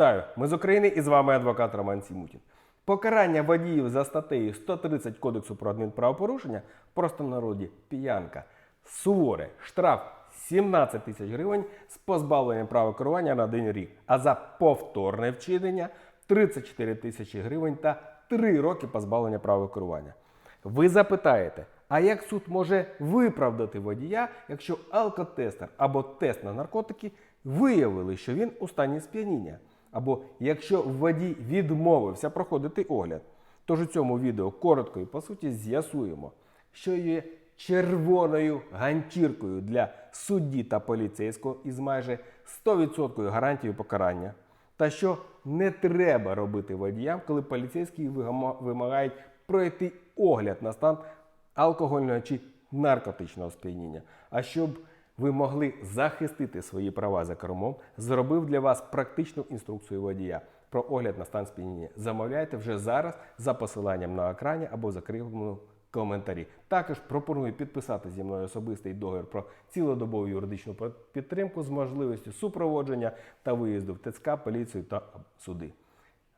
Вітаю! Ми з України і з вами адвокат Роман Сімутін. Покарання водіїв за статтею 130 Кодексу про адмінправопорушення в простонароді піянка. Суворе штраф 17 тисяч гривень з позбавленням права керування на один рік. А за повторне вчинення 34 тисячі гривень та 3 роки позбавлення права керування. Ви запитаєте, а як суд може виправдати водія, якщо алкотестер або тест на наркотики виявили, що він у стані сп'яніння? Або якщо водій відмовився проходити огляд? Тож у цьому відео коротко і по суті з'ясуємо, що є червоною ганчіркою для судді та поліцейського із майже 100% гарантією покарання. Та що не треба робити водіям, коли поліцейські вимагають пройти огляд на стан алкогольного чи наркотичного сп'яніння. А щоб ви могли захистити свої права за кермом, зробив для вас практичну інструкцію водія про огляд на стан сп'яніння. Замовляйте вже зараз за посиланням на екрані або закріпленому коментарі. Також пропоную підписати зі мною особистий договір про цілодобову юридичну підтримку з можливістю супроводження та виїзду в ТЦК, поліцію та суди.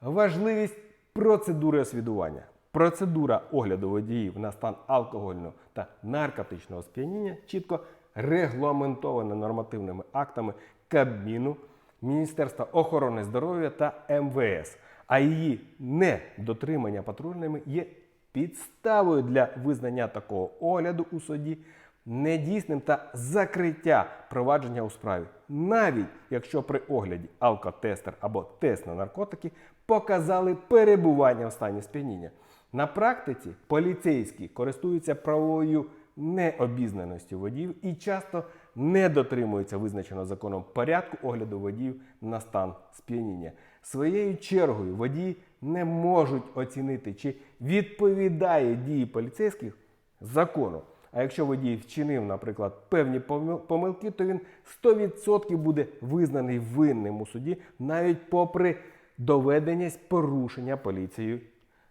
Важливість процедури освідування. Процедура огляду водіїв на стан алкогольного та наркотичного сп'яніння чітко регламентована нормативними актами Кабміну, Міністерства охорони здоров'я та МВС. А її недотримання патрульними є підставою для визнання такого огляду у суді недійсним та закриття провадження у справі, навіть якщо при огляді алкотестер або тест на наркотики показали перебування в стані сп'яніння. На практиці поліцейські користуються правовою необізнаністю водіїв і часто не дотримуються визначеного законом порядку огляду водіїв на стан сп'яніння. Своєю чергою водії не можуть оцінити, чи відповідає дії поліцейських закону. А якщо водій вчинив, наприклад, певні помилки, то він 100% буде визнаний винним у суді, навіть попри доведення порушення поліцією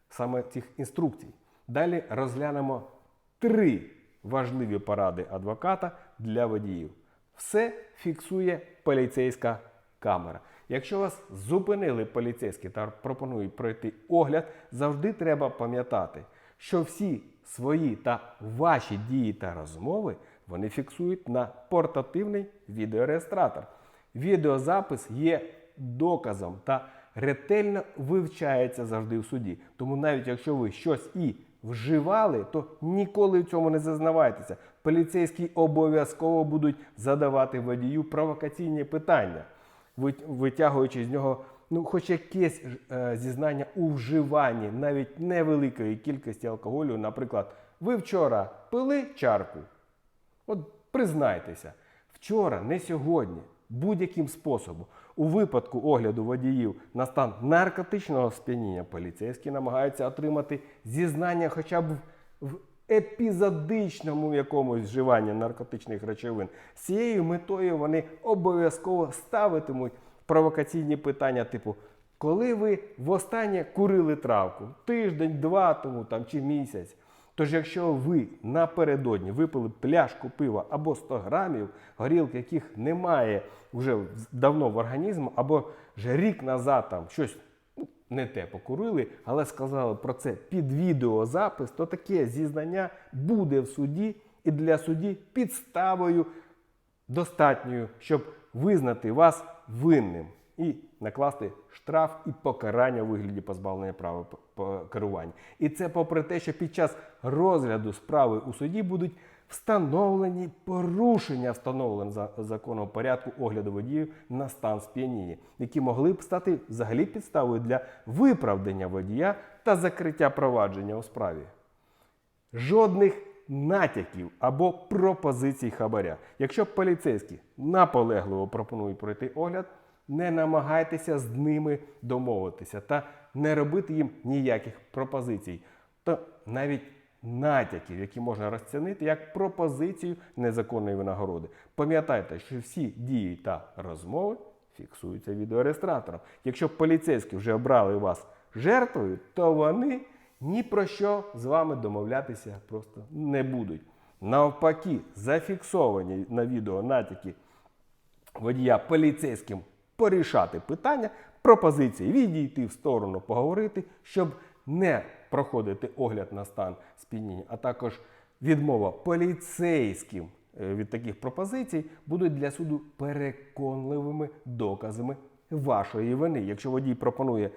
саме цих інструкцій. Далі розглянемо три важливі поради адвоката для водіїв. Все фіксує поліцейська камера. Якщо вас зупинили поліцейські та пропонують пройти огляд, завжди треба пам'ятати, що всі свої та ваші дії та розмови вони фіксують на портативний відеореєстратор. Відеозапис є доказом та ретельно вивчається завжди в суді. Тому навіть якщо ви щось і вживали, то ніколи в цьому не зазнавайтеся. Поліцейські обов'язково будуть задавати водію провокаційні питання, витягуючи з нього ну, хоч якесь е, зізнання у вживанні навіть невеликої кількості алкоголю. Наприклад, ви вчора пили чарку. От признайтеся, вчора, не сьогодні, будь-яким способом, у випадку огляду водіїв на стан наркотичного сп'яніння, поліцейські намагаються отримати зізнання хоча б в епізодичному якомусь вживанні наркотичних речовин. З цією метою вони обов'язково ставитимуть провокаційні питання, типу. Коли ви востаннє курили травку тиждень, два тому там чи місяць. Тож, якщо ви напередодні випили пляшку пива або 100 грамів горілки, яких немає вже давно в організму, або ж рік назад там щось ну, не те покурили, але сказали про це під відеозапис, то таке зізнання буде в суді і для судді підставою достатньою, щоб визнати вас винним. І накласти штраф і покарання у вигляді позбавлення права керування. І це попри те, що під час розгляду справи у суді будуть встановлені порушення встановлень за законом порядку огляду водіїв на стан сп'яніння, які могли б стати взагалі підставою для виправдання водія та закриття провадження у справі жодних натяків або пропозицій хабаря. Якщо поліцейські наполегливо пропонують пройти огляд, не намагайтеся з ними домовитися та не робити їм ніяких пропозицій, то навіть натяків, які можна розцінити як пропозицію незаконної винагороди. Пам'ятайте, що всі дії та розмови фіксуються відеореєстратором. Якщо поліцейські вже обрали вас жертвою, то вони ні про що з вами домовлятися просто не будуть. Навпаки, зафіксовані на відео натяки водія поліцейським порішати питання пропозиції відійти в сторону, поговорити, щоб не проходити огляд на стан сп'яніння, а також відмова поліцейським е, від таких пропозицій будуть для суду переконливими доказами вашої вини. Якщо водій пропонує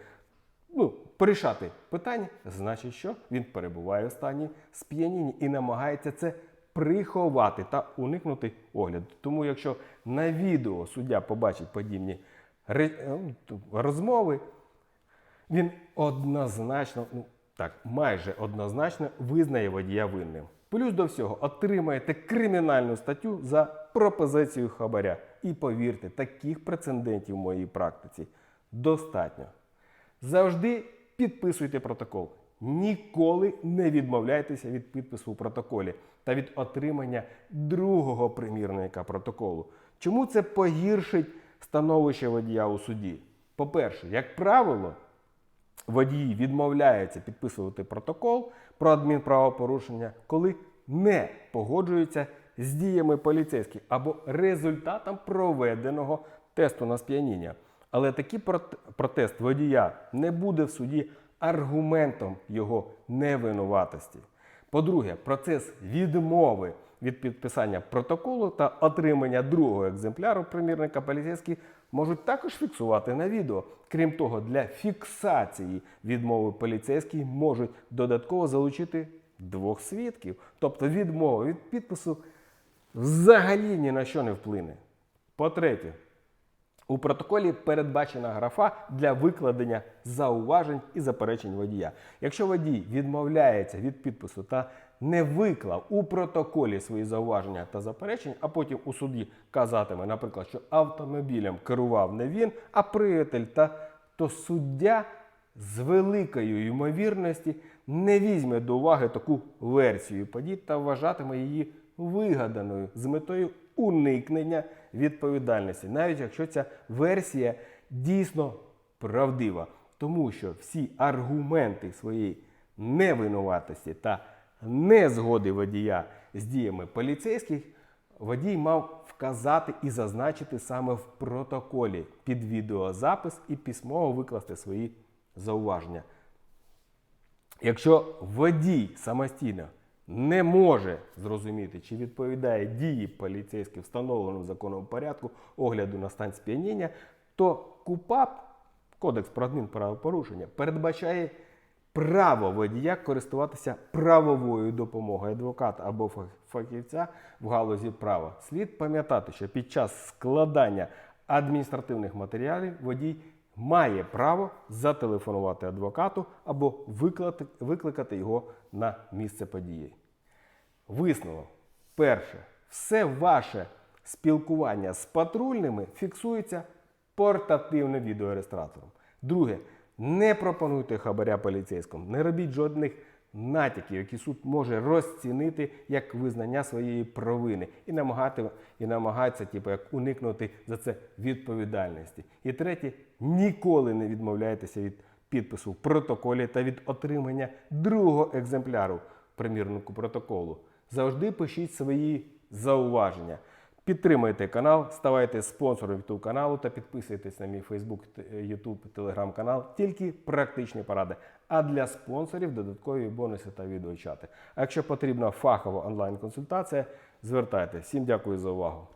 ну, порішати питання, значить, що він перебуває в стані сп'яніння і намагається це приховати та уникнути огляду. Тому, якщо на відео суддя побачить подібні розмови, він однозначно, ну так, майже однозначно визнає водія винним. Плюс до всього отримаєте кримінальну статтю за пропозицію хабаря. І повірте, таких прецедентів в моїй практиці достатньо. Завжди підписуйте протокол. Ніколи не відмовляйтеся від підпису у протоколі та від отримання другого примірника протоколу. Чому це погіршить становище водія у суді? По-перше, як правило, водії відмовляються підписувати протокол про адмінправопорушення, коли не погоджуються з діями поліцейських або результатом проведеного тесту на сп'яніння. Але такий протест водія не буде в суді аргументом його невинуватості. По-друге, процес відмови від підписання протоколу та отримання другого екземпляру примірника поліцейські можуть також фіксувати на відео. Крім того, для фіксації відмови поліцейські можуть додатково залучити двох свідків. Тобто відмова від підпису взагалі ні на що не вплине. По-третє, у протоколі передбачена графа для викладення зауважень і заперечень водія. Якщо водій відмовляється від підпису та не виклав у протоколі свої зауваження та заперечень, а потім у суді казатиме, наприклад, що автомобілем керував не він, а приятель, та то суддя з великою ймовірності не візьме до уваги таку версію подій та вважатиме її вигаданою з метою уникнення відповідальності, навіть якщо ця версія дійсно правдива. Тому що всі аргументи своєї невинуватості та незгоди водія з діями поліцейських водій мав вказати і зазначити саме в протоколі під відеозапис і письмово викласти свої зауваження. Якщо водій самостійно не може зрозуміти, чи відповідає дії поліцейських встановленому законом порядку огляду на стан сп'яніння, то КУПАП, Кодекс про адмінправопорушення, передбачає право водія користуватися правовою допомогою адвоката або фахівця в галузі права. Слід пам'ятати, що під час складання адміністративних матеріалів водій має право зателефонувати адвокату або викликати, його на місце події. Висновок. Перше, все ваше спілкування з патрульними фіксується портативним відеореєстратором. Друге, не пропонуйте хабаря поліцейському, не робіть жодних натяків, які суд може розцінити як визнання своєї провини і намагати і намагається, типу, як уникнути за це відповідальності. І третє, ніколи не відмовляйтеся від підпису в протоколі та від отримання другого екземпляру примірнику протоколу. Завжди пишіть свої зауваження. Підтримайте канал, ставайте спонсором YouTube каналу та підписуйтесь на мій Facebook, YouTube, Telegram канал. Тільки практичні поради. А для спонсорів додаткові бонуси та відеочати. А якщо потрібна фахова онлайн-консультація, звертайтеся. Всім дякую за увагу.